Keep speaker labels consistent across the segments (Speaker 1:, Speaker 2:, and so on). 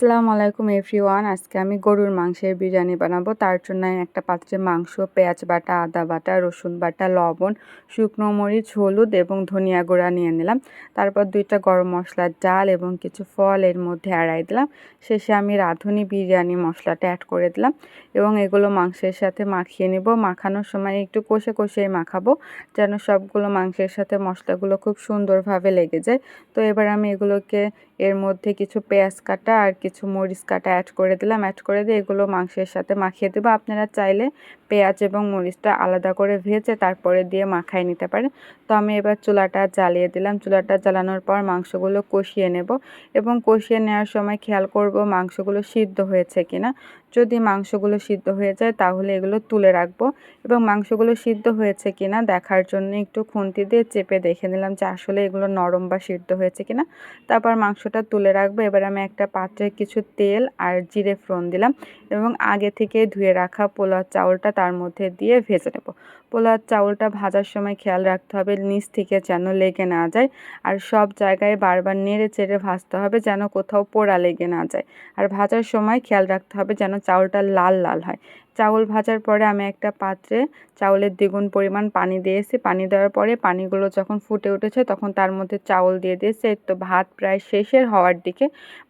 Speaker 1: আসসালামু আলাইকুম এভরিওয়ান। আজকে আমি গরুর মাংসের বিরিয়ানি বানাবো। তার জন্য একটা পাত্রে মাংস, পেঁয়াজ বাটা, আদা বাটা, রসুন বাটা, লবণ, শুকনো মরিচ, হলুদ এবং ধনিয়া গুঁড়া নিয়ে নিলাম। তারপর দুইটা গরম মশলার ডাল এবং কিছু ফল এর মধ্যে এড়াই দিলাম। শেষে আমি রাঁধুনি বিরিয়ানি মশলাটা অ্যাড করে দিলাম এবং এগুলো মাংসের সাথে মাখিয়ে নেব। মাখানোর সময় একটু কষে কষে মাখাবো যেন সবগুলো মাংসের সাথে মশলাগুলো খুব সুন্দরভাবে লেগে যায়। তো এবার আমি এগুলোকে এর মধ্যে কিছু পেঁয়াজ কাটা আর মরিচ কাটা অ্যাড করে দিলাম। অ্যাড করে দিয়ে এগুলো মাংসের সাথে মাখিয়ে দেবো। আপনারা চাইলে পেঁয়াজ এবং মরিচটা আলাদা করে ভেজে তারপরে দিয়ে মাখাই নিতে পারেন। তো আমি এবার চুলাটা জ্বালিয়ে দিলাম। চুলাটা জ্বালানোর পর মাংসগুলো কষিয়ে নেব এবং কষিয়ে নেওয়ার সময় খেয়াল করব মাংসগুলো সিদ্ধ হয়েছে কিনা। যদি মাংসগুলো সিদ্ধ হয়ে যায় তাহলে এগুলো তুলে রাখব এবং মাংসগুলো সিদ্ধ হয়েছে কিনা দেখার জন্য একটু খুন্তি দিয়ে চেপে দেখে নিলাম যে আসলে এগুলো নরম বা সিদ্ধ হয়েছে কিনা। তারপর মাংসটা তুলে রাখব। এবার আমি একটা পাত্রে কিছু তেল আর জিরে ফোড়ন দিলাম এবং আগে থেকে ধুয়ে রাখা পোলার চাউলটা তার মধ্যে দিয়ে ভেজে নেব। পোলার চাউলটা ভাজার সময় খেয়াল রাখতে হবে, নিচ থেকে যেন লেগে না যায় আর সব জায়গায় বারবার নেড়ে চেড়ে ভাজতে হবে যেন কোথাও পোড়া লেগে না যায়। আর ভাজার সময় খেয়াল রাখতে হবে যেন চাউলটা লাল লাল হয়। চাউল ভাজার পরে আমি একটা পাত্রে চাউলের দ্বিগুণ পরিমাণ পানি দিয়েছি। পানি দেওয়ার পরে পানিগুলো যখন ফুটে উঠেছে তখন তার মধ্যে চাউল দিয়ে দিয়েছি। তো ভাত প্রায় শেষের হওয়ার দিকে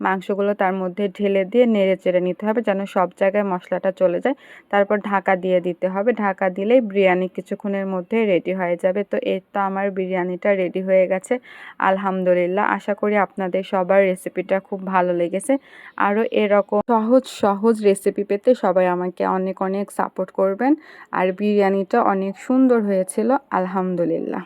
Speaker 1: মাংসগুলো তার মধ্যে ঢেলে দিয়ে নেড়ে চেড়ে নিতে হবে যেন সব জায়গায় মশলাটা চলে যায়। তারপর ঢাকা দিয়ে দিতে হবে। ঢাকা দিলেই বিরিয়ানি কিছুক্ষণের মধ্যে রেডি হয়ে যাবে। তো এর তো আমার বিরিয়ানিটা রেডি হয়ে গেছে। আলহামদুলিল্লাহ। আশা করি আপনাদের সবার রেসিপিটা খুব ভালো লেগেছে। আরও এরকম সহজ সহজ রেসিপি পেতে সবাই আমাকে অনেক অনেক সাপোর্ট করবেন। আর বিরিয়ানিটা অনেক সুন্দর হয়েছিল আলহামদুলিল্লাহ।